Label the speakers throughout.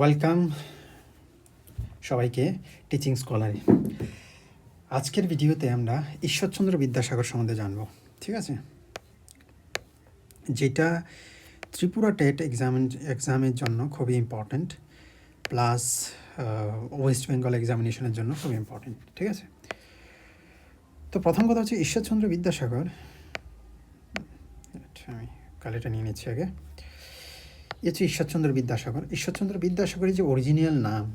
Speaker 1: Welcome সবাইকে teaching স্কলারে আজকের ভিডিওতে আমরা ঈশ্বরচন্দ্র বিদ্যাসাগর সম্বন্ধে জানব ঠিক আছে? যেটা ত্রিপুরা টেট এক্সাম এক্সামের জন্য খুবই ইম্পর্ট্যান্ট প্লাস ওয়েস্ট বেঙ্গল এক্সামিনেশনের জন্য খুবই ইম্পর্ট্যান্ট ঠিক আছে? তো প্রথম কথা হচ্ছে ঈশ্বরচন্দ্র বিদ্যাসাগর আচ্ছা, আমি কালিটা নিয়ে নিচ্ছি আগে। হচ্ছে ঈশ্বরচন্দ্র বিদ্যাসাগর। ঈশ্বরচন্দ্র বিদ্যাসাগরের যে অরিজিনাল নাম,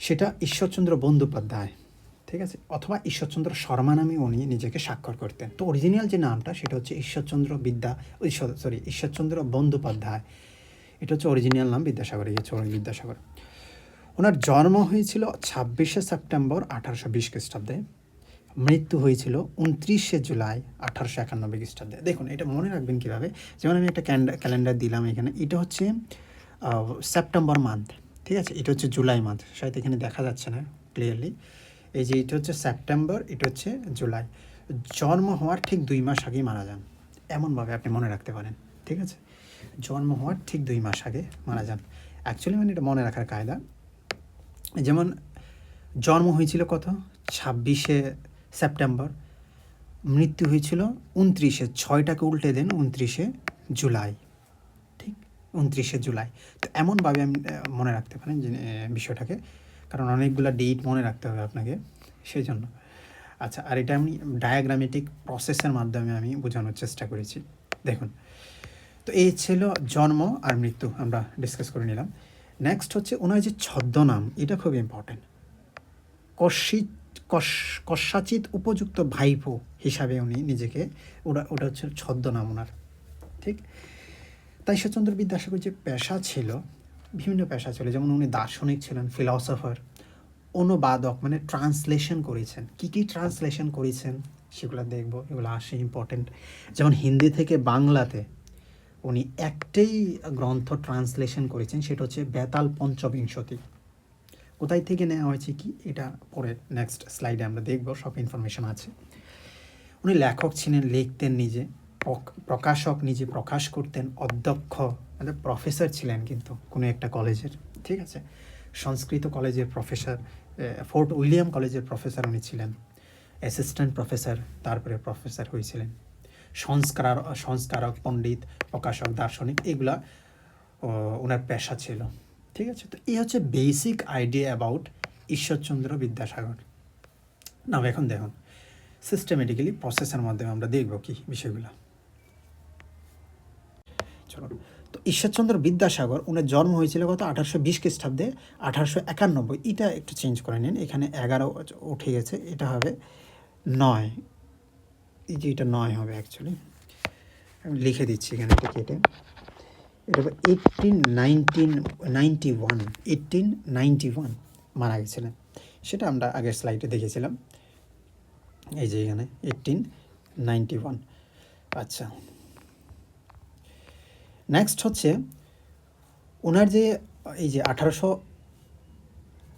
Speaker 1: সেটা ঈশ্বরচন্দ্র বন্দ্যোপাধ্যায়, ঠিক আছে? অথবা ঈশ্বরচন্দ্র শর্মা নামে উনি নিজেকে স্বাক্ষর করতেন। তো অরিজিনাল যে নামটা, সেটা হচ্ছে ঈশ্বরচন্দ্র বিদ্যা ঈশ্বর সরি ঈশ্বরচন্দ্র বন্দ্যোপাধ্যায়। এটা হচ্ছে অরিজিনাল নাম বিদ্যাসাগর এই হচ্ছে বিদ্যাসাগর। ওনার জন্ম হয়েছিল ছাব্বিশে সেপ্টেম্বর আঠারোশো বিশ খ্রিস্টাব্দে। মৃত্যু হয়েছিল উনত্রিশে জুলাই আঠারোশো একানব্বই খ্রিস্টাব্দে। দেখুন, এটা মনে রাখবেন কীভাবে? যেমন আমি একটা ক্যালেন্ডার দিলাম এখানে। এটা হচ্ছে সেপ্টেম্বর মান্থ, ঠিক আছে? এটা হচ্ছে জুলাই মান্থ। শায়দ এখানে দেখা যাচ্ছে না ক্লিয়ারলি এই যে, এটা হচ্ছে সেপ্টেম্বর, এটা হচ্ছে জুলাই। জন্ম হওয়ার ঠিক দুই মাস আগেই মারা যান। এমনভাবে আপনি মনে রাখতে পারেন, ঠিক আছে? জন্ম হওয়ার ঠিক দুই মাস আগে মারা যান। অ্যাকচুয়ালি মানে এটা মনে রাখার কায়দা। যেমন, জন্ম হয়েছিল কত? ছাব্বিশে সেপ্টেম্বর। মৃত্যু হয়েছিল উনত্রিশে, ছয়টাকে উল্টে দেন উনত্রিশে জুলাই। ঠিক? উনত্রিশে জুলাই। তো এমনভাবে আমি মনে রাখতে পারেন বিষয়টাকে। কারণ অনেকগুলো ডেট মনে রাখতে হবে আপনাকে সেই জন্য আচ্ছা আর এটা আমি ডায়াগ্রামেটিক প্রসেসের মাধ্যমে আমি বোঝানোর চেষ্টা করেছি। দেখুন, তো এই ছিল জন্ম আর মৃত্যু, আমরা ডিসকাস করে নিলাম। নেক্সট হচ্ছে ওনার যে ছদ্মনাম, এটা খুব ইম্পর্টেন্ট কশিত কশাচিত উপযুক্ত ভাইপো হিসাবে উনি নিজেকে ওটা ওটা হচ্ছে ছদ্মনাম ওনার ঠিক? তাই ঈশ্বরচন্দ্র বিদ্যাসাগর যে পেশা ছিল, বিভিন্ন পেশা ছিল, যেমন উনি দার্শনিক ছিলেন ফিলসফার অনুবাদক মানে ট্রান্সলেশন করেছেন। কি কি ট্রান্সলেশন করেছেন? সেগুলো দেখব, এগুলো আসে ইম্পর্টেন্ট যেমন হিন্দি থেকে বাংলাতে উনি একটাই গ্রন্থ ট্রান্সলেশন করেছেন, সেটা হচ্ছে বেতাল পঞ্চবিংশতি। কোথায় থেকে নেওয়া হয়েছে কি? এটা পরে নেক্সট স্লাইডে আমরা দেখব, সব ইনফরমেশন আছে। উনি লেখক ছিলেন, লিখতেন নিজে প্রকাশক নিজে প্রকাশ করতেন, অধ্যক্ষ মানে প্রফেসর ছিলেন কিন্তু কোনো একটা কলেজের, ঠিক আছে? সংস্কৃত কলেজের প্রফেসর ফোর্ট উইলিয়াম কলেজের প্রফেসর উনি ছিলেন। অ্যাসিস্ট্যান্ট প্রফেসর তারপরে প্রফেসর হয়েছিলেন। সংস্কার সংস্কারক, পণ্ডিত, প্রকাশক, দার্শনিক, এগুলা ওনার পেশা ছিল। ঠিক আছে? তো এই হচ্ছে basic idea about Ishwarchandra Vidyasagar. না এখন দেখুন। সিস্টেমেটিক্যালি প্রসেসের মাধ্যমে আমরা দেখব কি বিষয়গুলো। চলো তো ঈশ্বরচন্দ্র বিদ্যাসাগর ওনার জন্ম হয়েছিল কত? আঠারোশো বিশ খ্রিস্টাব্দে, আঠারোশো একানব্বই। এটা একটু চেঞ্জ করে নিন। এখানে এগারো উঠে গেছে। এটা হবে নয়। এই যে এটা নয় হবে অ্যাকচুয়ালি আমি লিখে দিচ্ছি এখানে এটা কেটে। এটা eighteen nineteen ninety one eighteen ninety one মারা গেছিলেন। সেটা আমরা আগের স্লাইডে দেখেছিলাম। এই যে এখানে এইটিন নাইনটি ওয়ান আচ্ছা। নেক্সট হচ্ছে ওনার যে, এই যে আঠারোশো,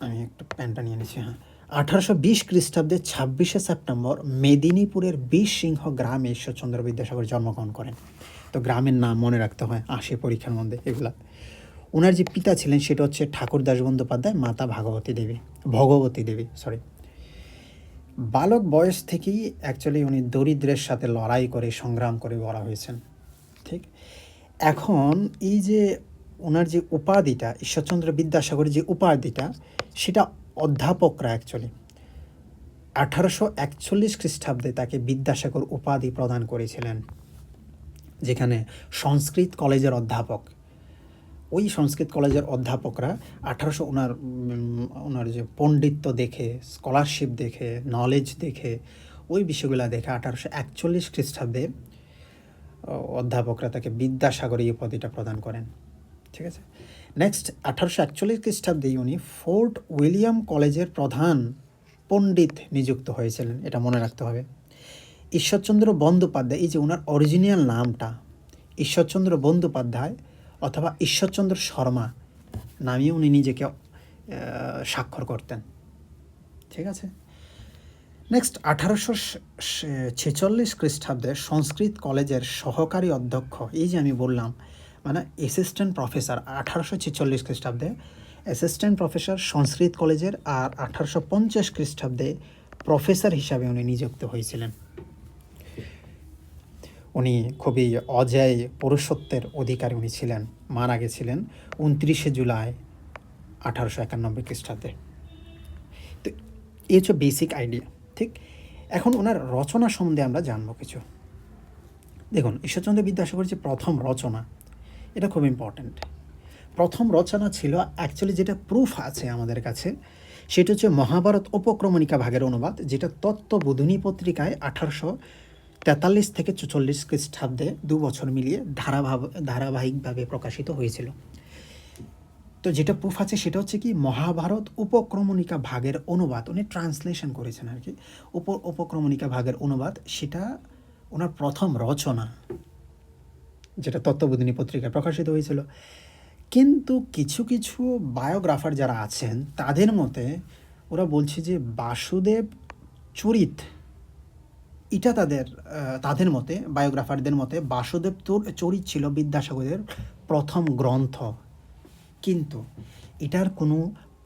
Speaker 1: আমি একটু প্যান্টটা নিয়ে নিচ্ছি হ্যাঁ। আঠারোশো বিশ খ্রিস্টাব্দে ছাব্বিশে সেপ্টেম্বর মেদিনীপুরের বিশ সিংহ গ্রামে ঈশ্বরচন্দ্র বিদ্যাসাগর জন্মগ্রহণ করেন। তো গ্রামের নাম মনে রাখতে হয়, আসে পরীক্ষার মধ্যে এগুলা। ওনার যে পিতা ছিলেন সেটা হচ্ছে ঠাকুরদাস বন্দ্যোপাধ্যায়, মাতা ভাগবতী দেবী, ভগবতী দেবী সরি বালক বয়স থেকেই অ্যাকচুয়ালি উনি দরিদ্রের সাথে লড়াই করে, সংগ্রাম করে বড় হয়েছেন, ঠিক? এখন এই যে ওনার যে উপাধিটা, ঈশ্বরচন্দ্র বিদ্যাসাগরের যে উপাধিটা, সেটা অধ্যাপকরা অ্যাকচুয়ালি আঠারোশো একচল্লিশ খ্রিস্টাব্দে তাকে বিদ্যাসাগর উপাধি প্রদান করেছিলেন। যেখানে সংস্কৃত কলেজের অধ্যাপক, ওই সংস্কৃত কলেজের অধ্যাপকরা আঠারোশো ওনার ওনার যে পণ্ডিত্য দেখে স্কলারশিপ দেখে নলেজ দেখে, ওই বিষয়গুলো দেখে আঠারোশো একচল্লিশ খ্রিস্টাব্দে অধ্যাপকরা তাকে বিদ্যাসাগর এই উপাধিটা প্রদান করেন। ঠিক আছে? নেক্সট আঠারোশো একচল্লিশ খ্রিস্টাব্দে উনি ফোর্ট উইলিয়াম কলেজের প্রধান পণ্ডিত নিযুক্ত হয়েছিলেন, এটা মনে রাখতে হবে। ঈশ্বরচন্দ্র বন্দ্যোপাধ্যায়, এই যে ওনার অরিজিনাল নামটা, ঈশ্বরচন্দ্র বন্দ্যোপাধ্যায় অথবা ঈশ্বরচন্দ্র শর্মা নামিয়ে উনি নিজেকে স্বাক্ষর করতেন। ঠিক আছে? নেক্সট আঠারোশো ছেচল্লিশ খ্রিস্টাব্দে সংস্কৃত কলেজের সহকারী অধ্যক্ষ, এই যে আমি বললাম মানে অ্যাসিস্ট্যান্ট প্রফেসর আঠারোশো ছেচল্লিশ খ্রিস্টাব্দে অ্যাসিস্ট্যান্ট প্রফেসর সংস্কৃত কলেজের আর আঠারোশো পঞ্চাশ খ্রিস্টাব্দে প্রফেসর হিসাবে উনি নিযুক্ত হয়েছিলেন। উনি খুবই অজয় পুরুষত্বের অধিকারী উনি ছিলেন, মারা গেছিলেন উনত্রিশে জুলাই আঠারোশো একানব্বই খ্রিস্টাব্দে। তো এই হচ্ছে বেসিক আইডিয়া ঠিক? এখন ওনার রচনা সম্বন্ধে আমরা জানব কিছু। দেখুন, ঈশ্বরচন্দ্র বিদ্যাসাগরের যে প্রথম রচনা, এটা খুব ইম্পর্ট্যান্ট প্রথম রচনা ছিল অ্যাকচুয়ালি যেটা প্রুফ আছে আমাদের কাছে, সেটা হচ্ছে মহাভারত উপক্রমণিকা ভাগের অনুবাদ, যেটা তত্ত্ববোধিনী পত্রিকায় আঠারোশো তেতাল্লিশ থেকে চুচল্লিশ খ্রিস্টাব্দে দু বছর মিলিয়ে ধারাভাব, ধারাবাহিকভাবে প্রকাশিত হয়েছিল। তো যেটা প্রুফ আছে সেটা হচ্ছে কি, মহাভারত উপক্রমণিকা ভাগের অনুবাদ, উনি ট্রান্সলেশন করেছেন আর কি। উপ, উপক্রমণিকা ভাগের অনুবাদ, সেটা ওনার প্রথম রচনা, যেটা তত্ত্ববোধিনী পত্রিকায় প্রকাশিত হয়েছিল। কিন্তু কিছু কিছু বায়োগ্রাফার যারা আছেন, তাদের মতে ওরা বলছে যে বাসুদেব চরিত এটা তাদের তাদের মতে বায়োগ্রাফারদের মতে, বাসুদেব চরিত ছিল বিদ্যাসাগরের প্রথম গ্রন্থ। কিন্তু এটার কোনো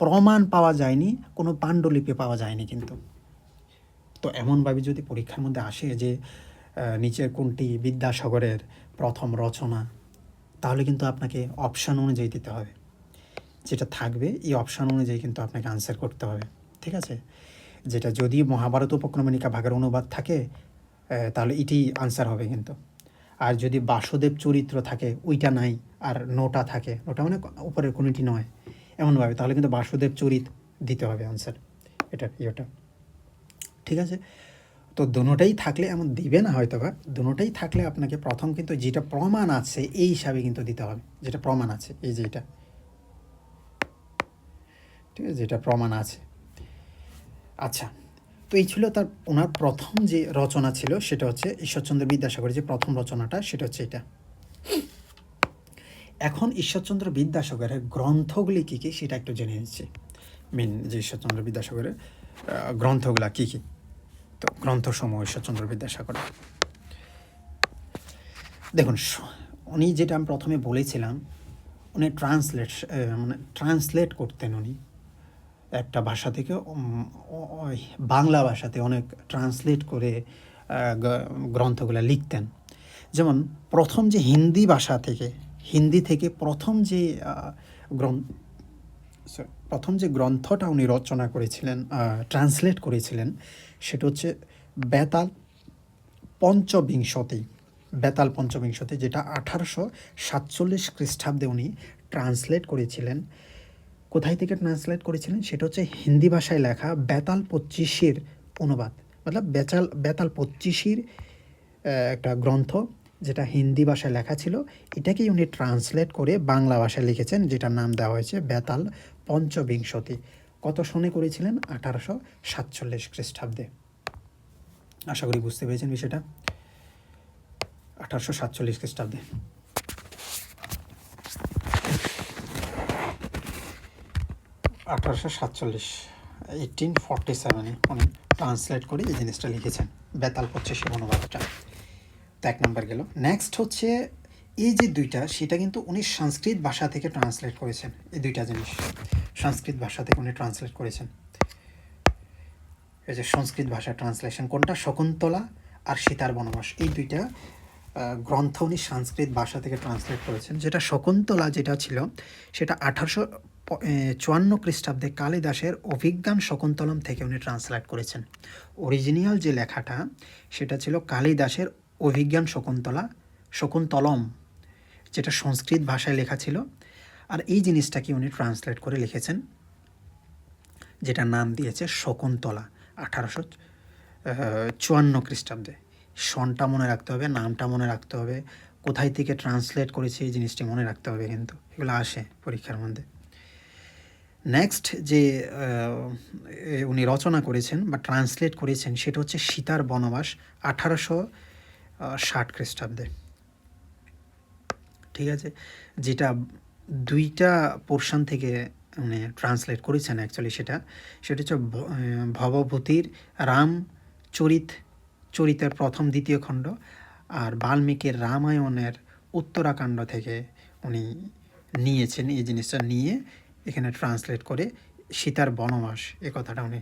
Speaker 1: প্রমাণ পাওয়া যায়নি, কোনো পাণ্ডুলিপি পাওয়া যায়নি কিন্তু। তো এমনভাবে যদি পরীক্ষার মধ্যে আসে যে নিচের কোনটি বিদ্যাসাগরের প্রথম রচনা, তাহলে কিন্তু আপনাকে অপশান অনুযায়ী দিতে হবে। যেটা থাকবে, এই অপশান অনুযায়ী কিন্তু আপনাকে আনসার করতে হবে। ঠিক আছে? যেটা যদি মহাভারত উপক্রমণিকা ভাগের অনুবাদ থাকে তাহলে এটি আনসার হবে কিন্তু। আর যদি বাসুদেব চরিত্র থাকে, ওইটা নাই, আর নোটা থাকে, নোটা মানে উপরের কোনোটি নয়, এমনভাবে, তাহলে কিন্তু বাসুদেব চরিত দিতে হবে আনসার এটা ইয়েটা। ঠিক আছে? তো দুটোটাই থাকলে এমন দিবে না হয়তো বা দুটোটাই থাকলে আপনাকে প্রথম কিন্তু যেটা প্রমাণ আছে, এই হিসাবে কিন্তু দিতে হবে, যেটা প্রমাণ আছে, এই যে এটা। ঠিক আছে? যেটা প্রমাণ আছে। আচ্ছা তো এই ছিল তার, ওনার প্রথম যে রচনা ছিল, সেটা হচ্ছে ঈশ্বরচন্দ্র বিদ্যাসাগরের যে প্রথম রচনাটা, সেটা হচ্ছে এটা। এখন ঈশ্বরচন্দ্র বিদ্যাসাগরের গ্রন্থগুলি কী কী, সেটা একটু জেনে নিচ্ছি। মেন যে ঈশ্বরচন্দ্র বিদ্যাসাগরের গ্রন্থগুলা কী কী? তো গ্রন্থসমূহ ঈশ্বরচন্দ্র বিদ্যাসাগরের দেখুন উনি যেটা আমি প্রথমে বলেছিলাম, উনি ট্রান্সলেট মানে ট্রান্সলেট করতেন উনি। একটা ভাষা থেকে বাংলা ভাষাতে অনেক ট্রান্সলেট করে গ্রন্থগুলো লিখতেন। যেমন প্রথম যে হিন্দি ভাষা থেকে, হিন্দি থেকে প্রথম যে গ্রন্থ প্রথম যে গ্রন্থটা উনি রচনা করেছিলেন ট্রান্সলেট করেছিলেন, সেটা হচ্ছে বেতাল পঞ্চবিংশতি বেতাল পঞ্চবিংশতি, যেটা আঠারোশো সাতচল্লিশ খ্রিস্টাব্দে উনি ট্রান্সলেট করেছিলেন। কোথায় থেকে ট্রান্সলেট করেছিলেন সেটা হচ্ছে হিন্দি ভাষায় লেখা বেতাল পঁচিশের অনুবাদ। মতলব বেতাল বেতাল পঁচিশের একটা গ্রন্থ যেটা হিন্দি ভাষায় লেখা ছিল, এটাকেই উনি ট্রান্সলেট করে বাংলা ভাষায় লিখেছেন, যেটার নাম দেওয়া হয়েছে বেতাল পঞ্চবিংশতি। কত সনে করেছিলেন? আঠারোশো সাতচল্লিশ খ্রিস্টাব্দে। আশা করি বুঝতে পেরেছেন বিষয়টা। আঠারোশো সাতচল্লিশ খ্রিস্টাব্দে। আঠারোশো সাতচল্লিশ এইটিন ফর্টি সেভেনে উনি ট্রান্সলেট করে এই জিনিসটা লিখেছেন। বেতাল পঁচিশের অনুবাদটা তো এক নম্বর গেল। নেক্সট হচ্ছে, এই যে দুইটা, সেটা কিন্তু উনি সংস্কৃত ভাষা থেকে ট্রান্সলেট করেছেন, এই দুইটা জিনিস। সংস্কৃত ভাষা থেকে উনি ট্রান্সলেট করেছেন। এই যে সংস্কৃত ভাষা ট্রান্সলেশন কোনটা? শকুন্তলা আর সীতার বনবাস। এই দুইটা গ্রন্থ উনি সংস্কৃত ভাষা থেকে ট্রান্সলেট করেছেন। যেটা শকুন্তলা যেটা ছিল, সেটা আঠারোশো চুয়ান্ন খ্রিস্টাব্দে কালিদাসের অভিজ্ঞান শকুন্তলম থেকে উনি ট্রান্সলেট করেছেন। অরিজিনাল যে লেখাটা, সেটা ছিল কালিদাসের অভিজ্ঞান শকুন্তলা, শকুন্তলম, যেটা সংস্কৃত ভাষায় লেখা ছিল। আর এই জিনিসটাকে উনি ট্রান্সলেট করে লিখেছেন যেটা নাম দিয়েছে শকুন্তলা, আঠারোশো চুয়ান্ন খ্রিস্টাব্দে। সনটা মনে রাখতে হবে, নামটা মনে রাখতে হবে, কোথায় থেকে ট্রান্সলেট করেছে এই জিনিসটি মনে রাখতে হবে কিন্তু। এগুলো আসে পরীক্ষার মধ্যে। নেক্সট যে উনি রচনা করেছেন বা ট্রান্সলেট করেছেন সেটা হচ্ছে সীতার বনবাস আঠারোশো ষাট খ্রিস্টাব্দে। ঠিক আছে? যেটা দুইটা পোর্শন থেকে মানে ট্রান্সলেট করেছেন অ্যাকচুয়ালি সেটা। সেটা হচ্ছে ভবভূতির রাম চরিত, চরিতের প্রথম দ্বিতীয় খণ্ড আর বাল্মীকির রামায়ণের উত্তরাকাণ্ড থেকে উনি নিয়েছেন এই জিনিসটা নিয়ে এখানে ট্রান্সলেট করে সীতার বনবাস, এ কথাটা উনি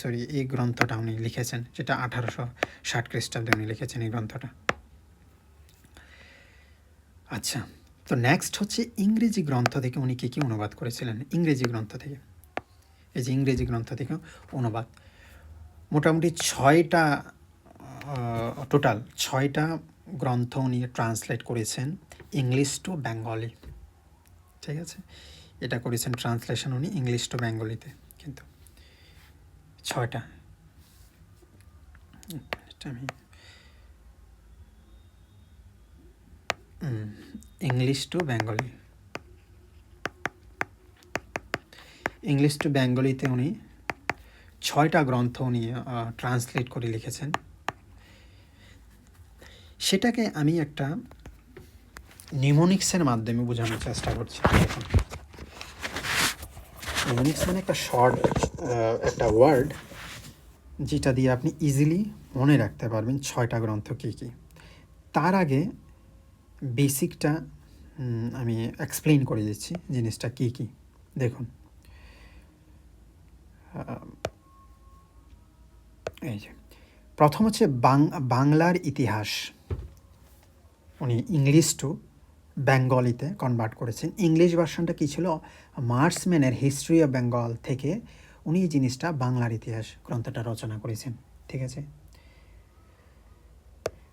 Speaker 1: সরি এই গ্রন্থটা উনি লিখেছেন, যেটা আঠারোশো ষাট খ্রিস্টাব্দে উনি লিখেছেন এই গ্রন্থটা। আচ্ছা তো নেক্সট হচ্ছে ইংরেজি গ্রন্থ থেকে উনি কী কী অনুবাদ করেছিলেন? ইংরেজি গ্রন্থ থেকে। এই যে ইংরেজি গ্রন্থ থেকে অনুবাদ। মোটামুটি ছয়টা টোটাল ছয়টা গ্রন্থ উনি ট্রান্সলেট করেছেন ইংলিশ টু বেঙ্গলি ঠিক আছে? এটা করেছেন ট্রান্সলেশন উনি ইংলিশ টু বেঙ্গলিতে, কিন্তু ছয়টা। আমি English to Bengali. English to বেঙ্গলিতে উনি ছয়টা গ্রন্থ উনি ট্রান্সলেট করে লিখেছেন। সেটাকে আমি একটা নিমোনিক্সের মাধ্যমে বোঝানোর চেষ্টা করছি। নিমোনিক্স মানে একটা শর্ট একটা ওয়ার্ড যেটা দিয়ে আপনি ইজিলি মনে রাখতে পারবেন ছয়টা গ্রন্থ কী কী। তার আগে বেসিকটা আমি এক্সপ্লেন করে দিচ্ছি জিনিসটা কী কী। দেখুন। এই যে। প্রথম হচ্ছে বাংলার ইতিহাস। উনি ইংলিশ টু বেঙ্গলিতে কনভার্ট করেছেন। ইংলিশ ভার্সনটা কী ছিল? মার্সম্যানের হিস্ট্রি অফ বেঙ্গল থেকে উনি এই জিনিসটা বাংলার ইতিহাস গ্রন্থটা রচনা করেছেন। ঠিক আছে?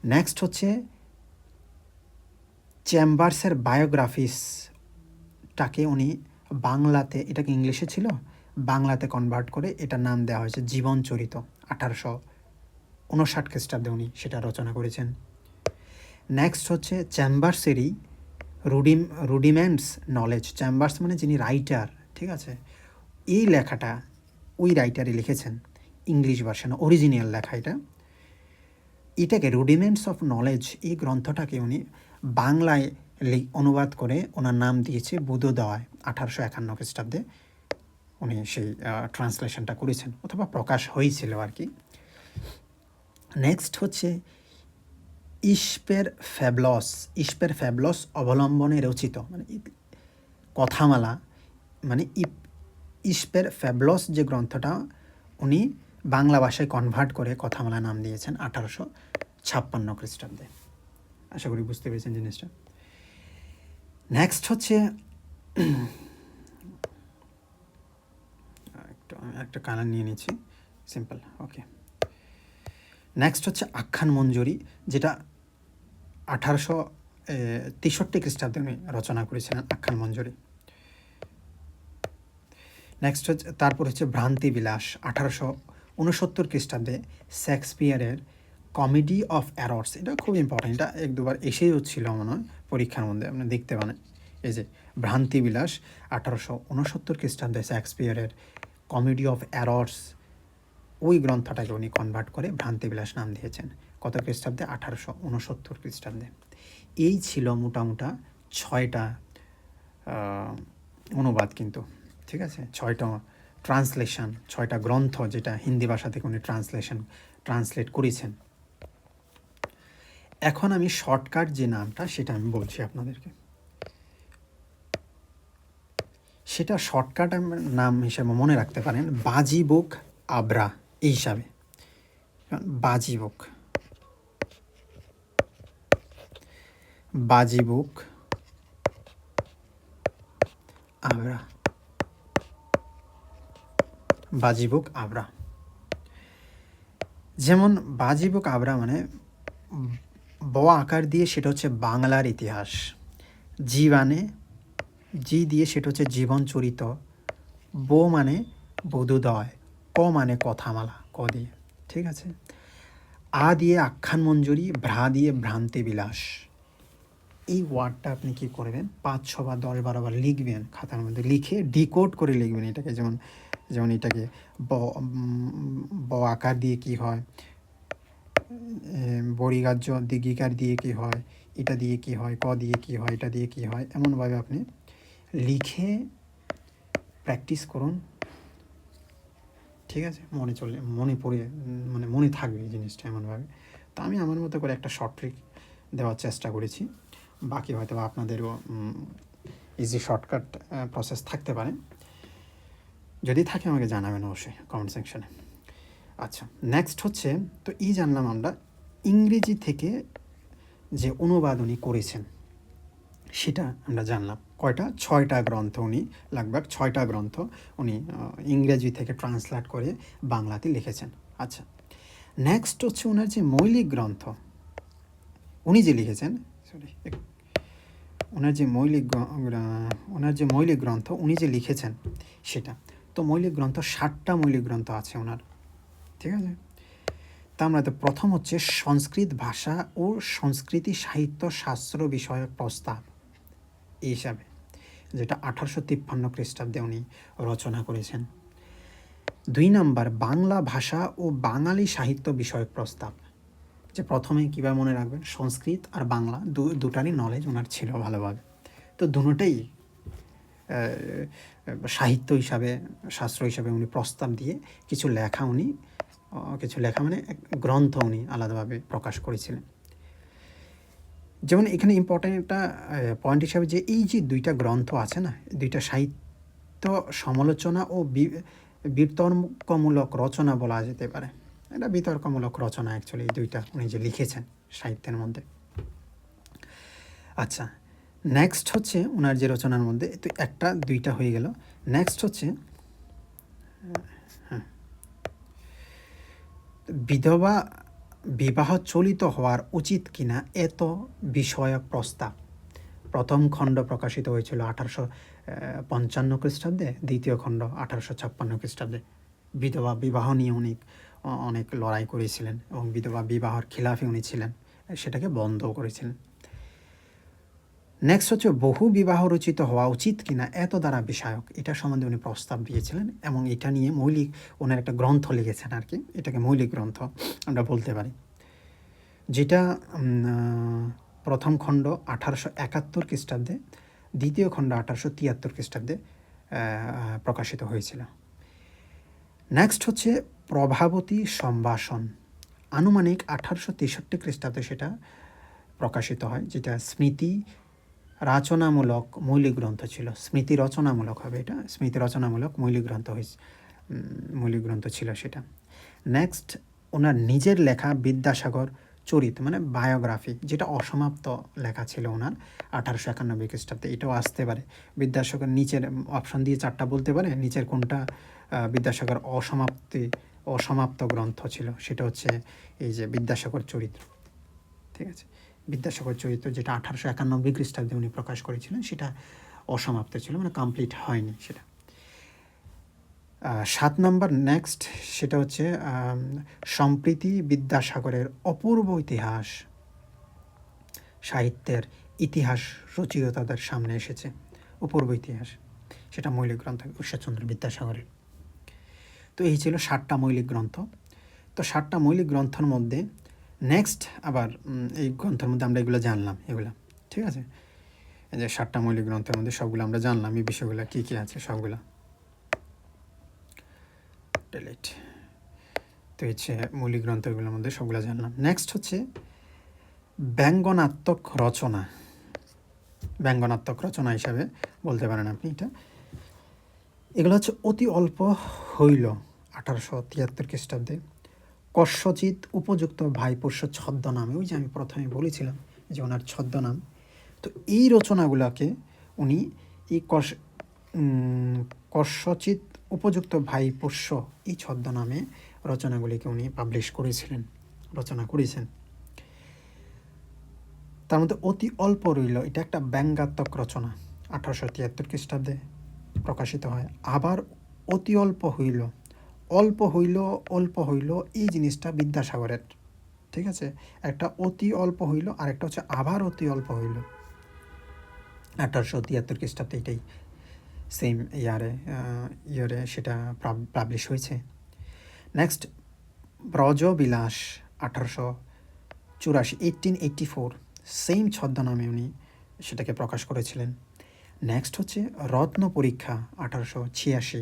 Speaker 1: নেক্সট হচ্ছে চেম্বার্সের বায়োগ্রাফিসটাকে উনি বাংলাতে, এটাকে ইংলিশে ছিল? বাংলাতে কনভার্ট করে এটার নাম দেওয়া হয়েছে জীবন চরিত। আঠারোশো উনষাট খ্রিস্টাব্দে উনি সেটা রচনা করেছেন। নেক্সট হচ্ছে চ্যাম্বার্সেরই রুডিম, রুডিমেন্টস নলেজ চ্যাম্বার্স মানে যিনি রাইটার, ঠিক আছে? এই লেখাটা ওই রাইটারই লিখেছেন, ইংলিশ ভার্সন, অরিজিনাল লেখা এটা। এটাকে রুডিমেন্টস অফ নলেজ এই গ্রন্থটাকে উনি বাংলায় অনুবাদ করে ওনার নাম দিয়েছে বুধোদয় আঠারোশো একান্ন খ্রিস্টাব্দে উনি সেই ট্রান্সলেশনটা করেছেন, অথবা প্রকাশ হয়েছিল আর কি। নেক্সট হচ্ছে ইস্পের ফ্যাবলস ইস্পের ফ্যাবলস অবলম্বনে রচিত। মানে কথামালা মানে ইস্পের ফ্যাবলস যে গ্রন্থটা উনি বাংলা ভাষায় কনভার্ট করে কথামালা নাম দিয়েছেন আঠারোশো ছাপ্পান্ন খ্রিস্টাব্দে। আশা করি বুঝতে পেরেছেন জিনিসটা। নেক্সট হচ্ছে একটু কালার নিয়ে নিচ্ছি। সিম্পল ওকে নেক্সট হচ্ছে আখ্যান মঞ্জুরি, যেটা আঠারোশো তেষট্টি খ্রিস্টাব্দে উনি রচনা করেছিলেন আখ্যান মঞ্জুরি। নেক্সট হচ্ছে, তারপর হচ্ছে ভ্রান্তি বিলাস আঠারোশো উনসত্তর খ্রিস্টাব্দে শেক্সপিয়ারের কমেডি অফ অ্যারর্স। এটা খুব ইম্পর্টেন্ট এটা এক দুবার এসেই হচ্ছিল মনে হয় পরীক্ষার মধ্যে, আপনি দেখতে পারেন। এই যে ভ্রান্তি বিলাস আঠারোশো উনসত্তর খ্রিস্টাব্দে শেক্সপিয়ারের কমেডি অফ অ্যারর্স, ওই গ্রন্থটাকে উনি কনভার্ট করে ভ্রান্তি বিলাস নাম দিয়েছেন। কত খ্রিস্টাব্দে? আঠারোশো উনসত্তর খ্রিস্টাব্দে। এই ছিল মোটামোটা ছয়টা অনুবাদ কিন্তু, ঠিক আছে? ছয়টা ট্রান্সলেশন, ছয়টা গ্রন্থ যেটা হিন্দি ভাষা থেকে উনি ট্রান্সলেশন, ট্রান্সলেট করেছেন। এখন আমি শর্টকাট যে নামটা, সেটা আমি বলছি আপনাদেরকে। সেটা শর্টকাট নাম হিসেবে মনে রাখতে পারেন বাজি বুক আবরা, এই হিসাবে। বাজি বুক বাজি বুক। আবরা। বাজিবুক আবরা। যেমন বাজিবুক আবরা মানে ব আকার দিয়ে সেটা হচ্ছে বাংলার ইতিহাস। জি মানে জি দিয়ে সেটা হচ্ছে জীবন চরিত। বো মানে বধুদয়। ক মানে কথামালা, ক দিয়ে। ঠিক আছে? আ দিয়ে আখ্যান মঞ্জুরি ভ্রা দিয়ে ভ্রান্তি বিলাস এই ওয়ার্ডটা আপনি কি করবেন? পাঁচ, ছ বা দশ, বারো বার লিখবেন, খাতার মধ্যে লিখে ডিকোড করে লিখবেন এটাকে। যেমন যেমন এটাকে ব ব আকার দিয়ে কি হয়? বড়িগার্য দিগিকার দিয়ে কি হয়? এটা দিয়ে কি হয়? ক দিয়ে কি হয়? এটা দিয়ে কি হয়? এমনভাবে আপনি লিখে প্র্যাকটিস করুন। ঠিক আছে? মনে চলে, মনে পড়ে মানে মনে থাকবে এই জিনিসটা এমনভাবে। তা আমি আমার মতো করে একটা শর্ট ট্রিক দেওয়ার চেষ্টা করেছি। বাকি হয়তো বা আপনাদেরও ইজি শর্টকাট প্রসেস থাকতে পারে। যদি থাকে আমাকে জানাবেন অবশ্যই কমেন্ট সেকশনে আচ্ছা নেক্সট হচ্ছে, তো ই জানলাম আমরা, ইংরেজি থেকে যে অনুবাদ উনি করেছেন, সেটা আমরা জানলাম। কয়টা? ছয়টা গ্রন্থ উনি লাগভাগ ছয়টা গ্রন্থ উনি ইংরেজি থেকে ট্রান্সলেট করে বাংলাতে লিখেছেন। আচ্ছা নেক্সট হচ্ছে ওনার যে মৌলিক গ্রন্থ, উনি যে লিখেছেন সরি ওনার যে মৌলিক ওনার যে মৌলিক গ্রন্থ, উনি যে লিখেছেন সেটা। তো মৌলিক গ্রন্থ, ষাটটা মৌলিক গ্রন্থ আছে ওনার। ঠিক আছে? তা আমরা তো প্রথম হচ্ছে সংস্কৃত ভাষা ও সংস্কৃতি সাহিত্য শাস্ত্র বিষয়ক প্রস্তাব। এই হিসাবে, যেটা আঠারোশো তিপ্পান্ন খ্রিস্টাব্দে উনি রচনা করেছেন। দুই নাম্বার, বাংলা ভাষা ও বাঙালি সাহিত্য বিষয়ক প্রস্তাব। যে প্রথমে কীভাবে মনে রাখবেন, সংস্কৃত আর বাংলা দু, দুটারই নলেজ ওনার ছিল ভালোভাবে। তো দুটোটাই সাহিত্য হিসাবে, শাস্ত্র হিসাবে উনি প্রস্তাব দিয়ে কিছু লেখা উনি কিছু লেখা মানে গ্রন্থ উনি আলাদাভাবে প্রকাশ করেছিলেন। যেমন এখানে ইম্পর্ট্যান্ট একটা পয়েন্ট হিসাবে যে এই যে দুইটা গ্রন্থ আছে না, দুইটা সাহিত্য সমালোচনা ও বিতর্কমূলক রচনা বলা যেতে পারে। এটা বিতর্কমূলক রচনা অ্যাকচুয়ালি দুইটা উনি যে লিখেছেন সাহিত্যের মধ্যে। আচ্ছা নেক্সট হচ্ছে ওনার যে রচনার মধ্যে, তো একটা, দুইটা হয়ে গেল। নেক্সট হচ্ছে হ্যাঁ বিধবা বিবাহ চলিত হওয়ার উচিত কিনা এত বিষয়ক প্রস্তাব। প্রথম খণ্ড প্রকাশিত হয়েছিল আঠারোশো পঞ্চান্ন খ্রিস্টাব্দে, দ্বিতীয় খণ্ড আঠারোশো ছাপ্পান্ন খ্রিস্টাব্দে। বিধবা বিবাহ নিয়ে উনি অ- অনেক লড়াই করেছিলেন এবং বিধবা বিবাহর খিলাফে উনি ছিলেন, সেটাকে বন্ধও করেছিলেন। নেক্সট হচ্ছে বহু বিবাহ রচিত হওয়া উচিত কিনা, এত দ্বারা বিষয়ক। এটা সম্বন্ধে উনি প্রস্তাব দিয়েছিলেন এবং এটা নিয়ে মৌলিক, ওনার একটা গ্রন্থ লিখেছেন আর কি, এটাকে মৌলিক গ্রন্থ আমরা বলতে পারি। যেটা প্রথম খণ্ড আঠারোশো একাত্তর খ্রিস্টাব্দে, দ্বিতীয় খণ্ড আঠারোশো তিয়াত্তর খ্রিস্টাব্দে প্রকাশিত হয়েছিল। নেক্সট হচ্ছে প্রভাবতী সম্ভাষণ। আনুমানিক আঠারোশো তেষট্টি খ্রিস্টাব্দে সেটা প্রকাশিত হয়, যেটা স্মৃতি রচনামূলক মৌলিক গ্রন্থ ছিল। স্মৃতি রচনামূলক হবে এটা। স্মৃতি রচনামূলক মৌলিক গ্রন্থ হয়েছে মৌলিক গ্রন্থ ছিল সেটা। নেক্সট ওনার নিজের লেখা বিদ্যাসাগর চরিত মানে বায়োগ্রাফি যেটা অসমাপ্ত লেখা ছিল ওনার আঠারোশো একানব্বই খ্রিস্টাব্দে। এটাও আসতে পারে। বিদ্যাসাগর নিচের অপশন দিয়ে চারটা বলতে পারে, নিচের কোনটা বিদ্যাসাগর অসমাপ্তি, অসমাপ্ত গ্রন্থ ছিল, সেটা হচ্ছে এই যে বিদ্যাসাগর চরিত্র। ঠিক আছে? বিদ্যাসাগর চরিত্র যেটা আঠারোশো একানব্বই খ্রিস্টাব্দে উনি প্রকাশ করেছিলেন, সেটা অসমাপ্ত ছিল মানে কমপ্লিট হয়নি সেটা। সাত নাম্বার নেক্সট সেটা হচ্ছে সম্প্রীতি বিদ্যাসাগরের অপূর্ব ইতিহাস। সাহিত্যের ইতিহাস রচিত তাদের সামনে এসেছে, অপূর্ব ইতিহাস। সেটা মৌলিক গ্রন্থ ঈশ্বরচন্দ্র বিদ্যাসাগরের। তো এই ছিল ষাটটা মৌলিক গ্রন্থ। তো ষাটটা মৌলিক গ্রন্থের মধ্যে নেক্সট আবার এই গ্রন্থের মধ্যে আমরা এগুলো জানলাম, এগুলো। ঠিক আছে? যে ষাটটা মৌলিক গ্রন্থের মধ্যে সবগুলো আমরা জানলাম, এই বিষয়গুলো কী কী আছে সবগুলো। ডিলিট তো হচ্ছে মৌলিক গ্রন্থগুলোর মধ্যে সবগুলো জানলাম। নেক্সট হচ্ছে ব্যঙ্গনাত্মক রচনা। ব্যঙ্গনাত্মক রচনা হিসাবে বলতে পারেন আপনি এটা। এগুলো হচ্ছে অতি অল্প হইল আঠারোশো তিয়াত্তর খ্রিস্টাব্দে। কস্যচিৎ উপযুক্ত ভাইপোষ্য ছদ্মনামে ওই যে আমি প্রথমে বলেছিলাম যে ওনার ছদ্মনাম। তো এই রচনাগুলোকে উনি এই কস উম, কস্যচিৎ ভাই পোষ্য এই ছদ্মনামে রচনাগুলিকে উনি পাবলিশ করেছিলেন, রচনা করেছেন। তার মধ্যে অতি অল্প রইল, এটা একটা ব্যঙ্গাত্মক রচনা, আঠারোশো তিয়াত্তর খ্রিস্টাব্দে প্রকাশিত হয়। আবার অতি অল্প হইল অল্প হইল অল্প হইল, এই জিনিসটা বিদ্যাসাগরের, ঠিক আছে? একটা অতি অল্প হইল আর একটা হচ্ছে আবার অতি অল্প হইল। আঠারোশো তিয়াত্তর খ্রিস্টাব্দে এটাই সেম ইয়ারে ইয়ারে সেটা পাবলিশ হয়েছে। নেক্সট ব্রজবিলাস আঠারোশো চুরাশি এইটিন এইটটি ফোর সেম ছদ্মনামে উনি সেটাকে প্রকাশ করেছিলেন। নেক্সট হচ্ছে রত্ন পরীক্ষা আঠারোশো ছিয়াশি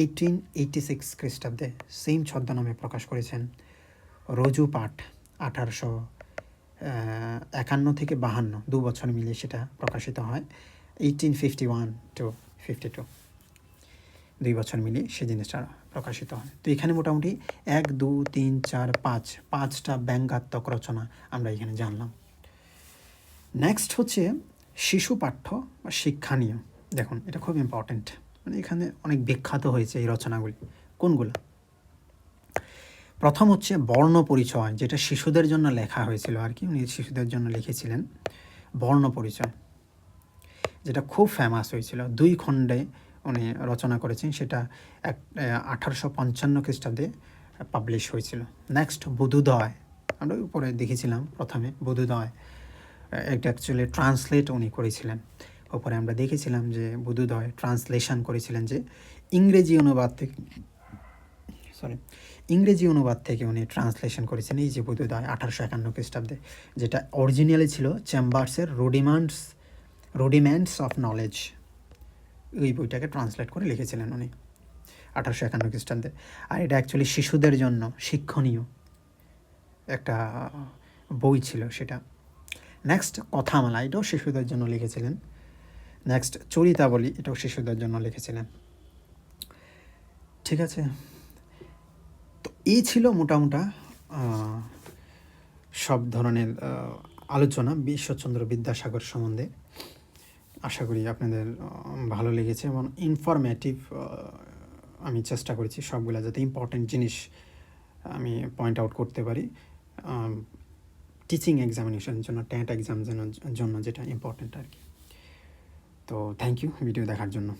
Speaker 1: এইটিন এইটি সিক্স খ্রিস্টাব্দে সেম ছদ্মনামে প্রকাশ করেছেন। রজু পাঠ আঠারোশো একান্ন থেকে বাহান্ন দু বছর মিলিয়ে সেটা প্রকাশিত হয় eighteen fifty one two fifty two দুই বছর মিলিয়ে সে জিনিসটা প্রকাশিত হয়। তো এখানে মোটামুটি এক, দু, তিন, চার, পাঁচ, পাঁচটা ব্যঙ্গাত্মক রচনা আমরা এখানে জানলাম। নেক্সট হচ্ছে শিশু পাঠ্য বা শিক্ষানীয় দেখুন, এটা খুব ইম্পর্ট্যান্ট মানে এখানে অনেক বিখ্যাত হয়েছে এই রচনাগুলি। কোনগুলো? প্রথম হচ্ছে বর্ণ পরিচয়, যেটা শিশুদের জন্য লেখা হয়েছিল আর কি। উনি শিশুদের জন্য লিখেছিলেন বর্ণ পরিচয়। যেটা খুব ফেমাস হয়েছিল, দুই খণ্ডে উনি রচনা করেছেন, সেটা এক আঠারোশো পঞ্চান্ন খ্রিস্টাব্দে পাবলিশ হয়েছিল। নেক্সট বুধুদয়। আমরা উপরে দেখেছিলাম প্রথমে বুধুদয়। এটা অ্যাকচুয়ালি ট্রান্সলেট উনি করেছিলেন। ওপরে আমরা দেখেছিলাম যে বুধুদয় ট্রান্সলেশন করেছিলেন যে ইংরেজি অনুবাদ থেকে সরি ইংরেজি অনুবাদ থেকে উনি ট্রান্সলেশন করেছেন এই যে বুধোদয় আঠারোশো একান্ন খ্রিস্টাব্দে, যেটা অরিজিনালি ছিল চেম্বার্সের রুডিমান্ডস রুডিমেন্টস অফ নলেজ এই বইটাকে ট্রান্সলেট করে লিখেছিলেন উনি, আঠারোশো একান্ন খ্রিস্টাব্দে। আর এটা অ্যাকচুয়ালি শিশুদের জন্য শিক্ষণীয় একটা বই ছিল সেটা। নেক্সট কথামালা, এটাও শিশুদের জন্য লিখেছিলেন। নেক্সট চরিতাবলী, এটাও শিশুদের জন্য লিখেছিলেন। ঠিক আছে? তো এই ছিল মোটামোটা সব ধরনের আলোচনা ঈশ্বরচন্দ্র বিদ্যাসাগর সম্বন্ধে। আশা করি আপনাদের ভালো লেগেছে এবং ইনফরমেটিভ আমি চেষ্টা করেছি সবগুলো যাতে ইম্পর্টেন্ট জিনিস আমি পয়েন্ট আউট করতে পারি। টিচিং এক্সামিনেশনের জন্য ট্যাট এক্সাম জন্য যেটা ইম্পর্টেন্ট আর কি। তো থ্যাংক ইউ ভিডিও দেখার জন্য।